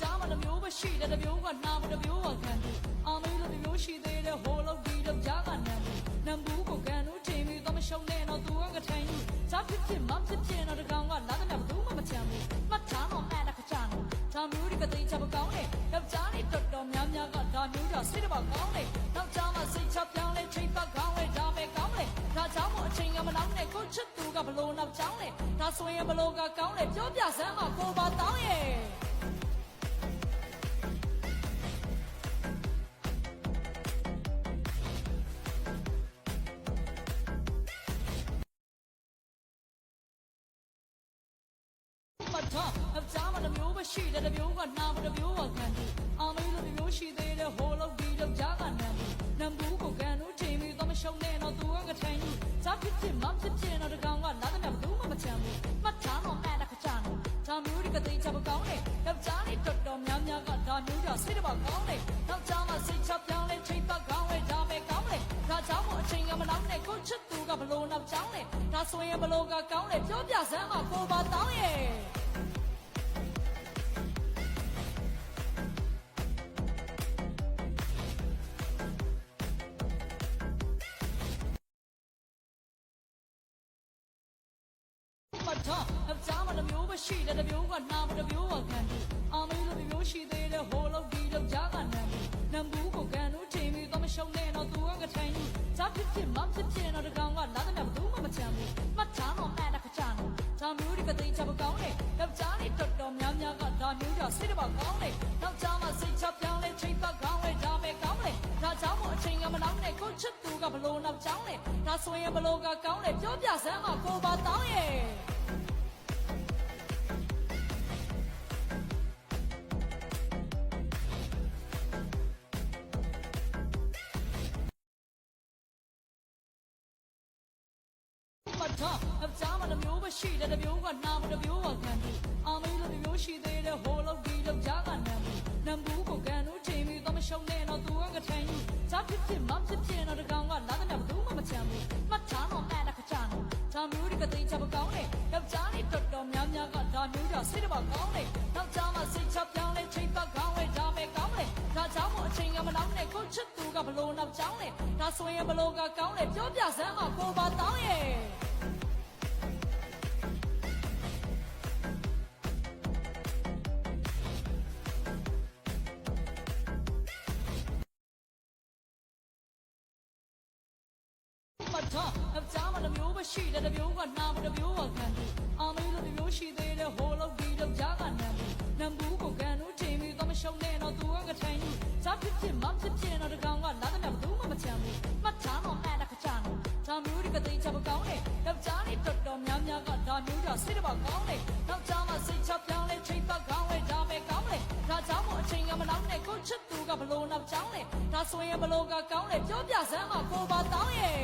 ကြားမှာတစ်မျိုးပဲရှိတယ်တစ်မျိုးကနာမတစ်မျိုးကခံတယ်အာမေးလို့တစ်မျိုးရှိသေးတယ်ဟိုလို့ဒီလို့ကြားကနံဘူးနံဘူးကိုကန်လို့ချိန်ပြီးတော့မရှုံနဲ့တော့သူကကထိုင်ဘူးစားဖြစ်ဖြစ်မဖြစ်ဖြစ်တော့တကောင်ကလာတဲ့မြတ်ဘူးမှမချမ်းဘူးမှတ်ထားတော့အဲ့ဒါခကြနော်ဒါမျိုးတွေကတိတ်ချမကောင်းနဲ့ယောက်ျားလေးတော်တော်များများကဒါမျိုးကြောင့်စိတ်တပါကောင်းနဲ့နောက်ကြားမှာစိတ်ချပြောင်းလဲချိန်ပတ်ကောင်းလဲဒါပဲကောင်းလဲဒါကြောင့်မို့အချိန်ကမလောက်နဲ့ကိုချစ်သူကဘလို့နောက်ကြောင်းလဲဒါဆိုရင်ဘလို့ကကောင်းလဲပြောပြစမ်းမှာကိုပါတောင်းရဲ့ မတော်အကြားမှာတစ်မျိုးပဲရှိတယ်တစ်မျိုးကနာမတစ်မျိုးကခံတယ်အာမေးလို့တစ်မျိုးရှိသေးတယ်ဟိုလို့ဒီလို့ကြားကနံဘူးနံဘူးကိုကန်လို့ချိန်ပြီးတော့မရှုံနဲ့တော့သူကကထိုင်ဘူးစားဖြစ်ဖြစ်မဖြစ်ဖြစ်တော့တကောင်ကလာတဲ့မြတ်ဘူးမှမချမ်းဘူးမှတ်ထားတော့အဲ့ဒါခကြနော်ဒါမျိုးတွေကတိတ်ချမကောင်းနဲ့ယောက်ျားလေးတော်တော်များများကဒါမျိုးကြောင့်စိတ်တပါကောင်းနဲ့နောက်ကြားမှာစိတ်ချပြောင်းလဲချိန်ပတ်ကောင်းလဲဒါပဲကောင်းလဲဒါကြောင့်မို့အချိန်ကမလောက်နဲ့ကိုချစ်သူကဘလို့နောက်ကြောင်းလဲဒါဆိုရင်ဘလို့ကကောင်းလဲပြောပြစမ်းမှာကိုပါ မတော်အကြားမှာတစ်မျိုးပဲရှိတယ်တစ်မျိုးကနာမတစ်မျိုးကခံတယ်အာမေးလို့တစ်မျိုးရှိသေးတယ်ဟိုလို့ဒီလို့ကြားကနံဘူးနံဘူးကိုကန်လို့ချိန်ပြီးတော့မရှုံနဲ့တော့သူကကထိုင်ဘူးစားဖြစ်ဖြစ်မဖြစ်ဖြစ်တော့တကောင်ကလာတဲ့မြတ်ဘူးမှမချမ်းဘူးမှတ်ထားတော့အဲ့ဒါခကြနော်ဒါမျိုးတွေကတိတ်ချမကောင်းနဲ့ယောက်ျားလေးတော်တော်များများကဒါမျိုးကြောင့်စိတ်တပါကောင်းနဲ့နောက်ကြားမှာစိတ်ချပြောင်းလဲချိန်ပတ်ကောင်းလဲဒါပဲကောင်းလဲဒါကြောင့်မို့အချိန်ကမလောက်နဲ့ကိုချစ်သူကဘလို့နောက်ကြောင်းလဲဒါဆိုရင်ဘလို့ကကောင်းလဲပြောပြစမ်းမှာကိုပါတောင်းရဲ့ မတော်အကြားမှာတစ်မျိုးပဲရှိတယ်တစ်မျိုးကနာမတစ်မျိုးကခံတယ်အာမေးလို့တစ်မျိုးရှိသေးတယ်ဟိုလို့ဒီလို့ကြားကနံဘူးနံဘူးကိုကန်လို့ချိန်ပြီးတော့မရှုံနဲ့တော့သူကကထိုင်ဘူးစားဖြစ်ဖြစ်မဖြစ်ဖြစ်တော့တကောင်ကလာတဲ့မြတ်ဘူးမှမချမ်းဘူးမှတ်ထားတော့အဲ့ဒါခကြနော်ဒါမျိုးတွေကတိတ်ချမကောင်းနဲ့ယောက်ျားလေးတော်တော်များများကဒါမျိုးကြောင့်စိတ်တပါကောင်းနဲ့နောက်ကြားမှာစိတ်ချပြောင်းလဲချိန်ပတ်ကောင်းလဲဒါပဲကောင်းလဲဒါကြောင့်မို့အချိန်ကမလောက်နဲ့ကိုချစ်သူကဘလို့နောက်ကြောင်းလဲဒါဆိုရင်ဘလို့ကကောင်းလဲပြောပြစမ်းမှာကိုပါတောင်း မတော်အကြားမှာတစ်မျိုးပဲရှိတယ်တစ်မျိုးကနာမတစ်မျိုးကခံတယ်အာမေးလို့တစ်မျိုးရှိသေးတယ်ဟိုလို့ဒီလို့ကြားကနံဘူးနံဘူးကိုကန်လို့ချိန်ပြီးတော့မရှုံနဲ့တော့သူကကထိုင်ဘူးစားဖြစ်ဖြစ်မဖြစ်ဖြစ်တော့တကောင်ကလာတဲ့မြတ်ဘူးမှမချမ်းဘူးမှတ်ထားတော့အဲ့ဒါခကြနော်ဒါမျိုးတွေကတိတ်ချမကောင်းနဲ့ယောက်ျားလေးတော်တော်များများကဒါမျိုးကြောင့်စိတ်တပါကောင်းနဲ့နောက်ကြားမှာစိတ်ချပြောင်းလဲချိန်ပတ်ကောင်းလဲဒါပဲကောင်းလဲဒါကြောင့်မို့အချိန်ကမလောက်နဲ့ကိုချစ်သူကဘလို့နောက်ကြောင်းလဲဒါဆိုရင်ဘလို့ကကောင်းလဲပြောပြစမ်းမှာကိုပါတောင်းရဲ့